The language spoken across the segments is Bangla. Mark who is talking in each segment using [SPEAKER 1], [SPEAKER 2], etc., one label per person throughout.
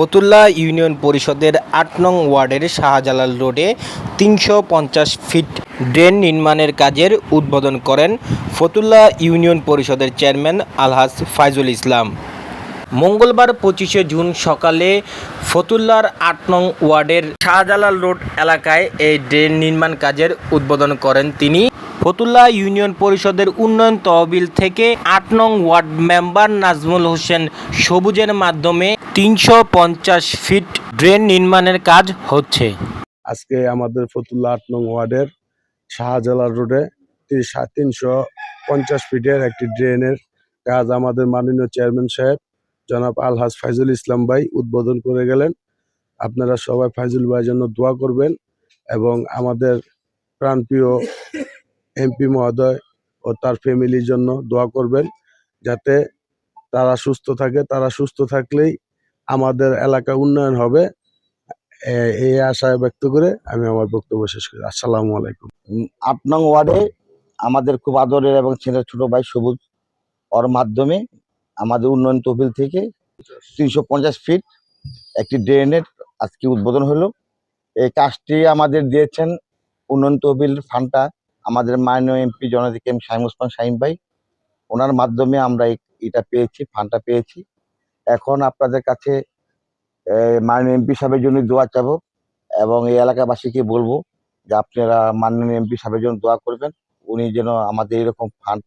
[SPEAKER 1] ফতুল্লা ইউনিয়ন পরিষদের আট নং ওয়ার্ডের শাহজালাল রোডে তিনশো পঞ্চাশ ফিট ড্রেন নির্মাণের কাজের উদ্বোধন করেন ফতুল্লা ইউনিয়ন পরিষদের চেয়ারম্যান আলহাজ ফাইজুল ইসলাম। মঙ্গলবার পঁচিশে জুন সকালে ফতুল্লার আট নং ওয়ার্ডের শাহজালাল রোড এলাকায় এই ড্রেন নির্মাণ কাজের উদ্বোধন করেন তিনি। ফতুল্লা ইউনিয়ন পরিষদের উন্নয়ন তহবিল থেকে আট নং ওয়ার্ড মেম্বার নাজমুল হোসেন সবুজের মাধ্যমে তিনশো পঞ্চাশ ফিট ড্রেন নির্মাণের কাজ হচ্ছে।
[SPEAKER 2] আজকে আমাদের ফতুল্লা আট নং ওয়ার্ডের শাহজালাল রোডে তিনশো পঞ্চাশ ফিটের একটি ড্রেনের কাজ আমাদের মাননীয় চেয়ারম্যান সাহেব জনাব আলহাজ ফাইজুল ইসলাম ভাই উদ্বোধন করে গেলেন। আপনারা সবাই ফাইজুল ভাইয়ের জন্য দোয়া করবেন এবং আমাদের প্রাণপ্রিয় এমপি মহোদয় ও তার ফ্যামিলির জন্য দোয়া করবেন যাতে তারা সুস্থ থাকে। তারা সুস্থ থাকলেই আমাদের এলাকা উন্নয়ন হবে। এই আশা ব্যক্ত করে আমি আমার বক্তব্য শেষ করি। আসসালামু আলাইকুম।
[SPEAKER 3] আট নং ওয়ার্ডে আমাদের খুব আদরের এবং ছেলে ছোট ভাই সবুজ ওর মাধ্যমে আমাদের উন্নয়ন তহবিল থেকে তিনশো পঞ্চাশ ফিট একটি ড্রেনের আজকে উদ্বোধন হলো। এই কাজটি আমাদের দিয়েছেন উন্নয়ন তহবিল ফান্ডটা আমাদের মাননীয় এমপি জনদিক এম শাহিম ওসমান শাহিম ভাই, ওনার মাধ্যমে আমরা এটা পেয়েছি, ফান্ডটা পেয়েছি। এখন আপনাদের কাছে মাননীয় এমপি সাহেবের জন্য দোয়া চাবো এবং এই এলাকাবাসীকে বলব যে আপনারা মাননীয় এমপি সাহেবের জন্য দোয়া করবেন। উনি যেন আমাদের এরকম ফান্ড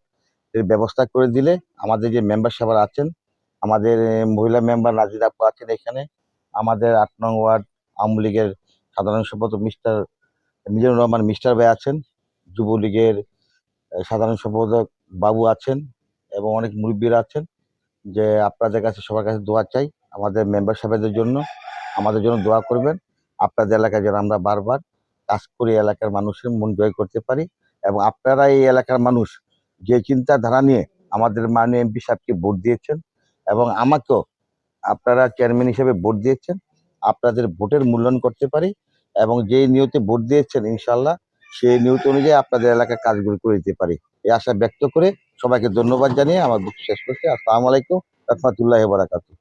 [SPEAKER 3] এর ব্যবস্থা করে দিলে আমাদের যে মেম্বার সাহেব আছেন, আমাদের মহিলা মেম্বার নাজির আপু আছেন এখানে, আমাদের আট নং ওয়ার্ড আওয়ামী লীগের সাধারণ সম্পাদক মিস্টার মিজানুর রহমান মিস্টার ভাই আছেন যুবলীগের সাধারণ সম্পাদক বাবু আছেন এবং অনেক মুরব্বীরা আছেন যে আপনাদের কাছে, সবার কাছে দোয়া চাই আমাদের মেম্বার সাহেবদের জন্য। আমাদের জন্য দোয়া করবেন। আপনাদের এলাকায় যেন আমরা বারবার কাজ করে এলাকার মানুষের মন জয় করতে পারি এবং আপনারা এই এলাকার মানুষ যে চিন্তাধারা নিয়ে আমাদের মাননীয় এমপি সাহেবকে ভোট দিয়েছেন এবং আমাকেও আপনারা চেয়ারম্যান হিসেবে ভোট দিয়েছেন। আপনাদের ভোটের মূল্যায়ন করতে পারি এবং যে নিয়তে ভোট দিয়েছেন ইনশাল্লাহ সেই নিয়ত অনুযায়ী আপনাদের এলাকার কাজগুলো করে দিতে পারি। এই আশা ব্যক্ত করে সবাইকে ধন্যবাদ জানিয়ে আমার শেষ করছি। আসসালামু আলাইকুম, রহমতুল্লাহ বারাকাতু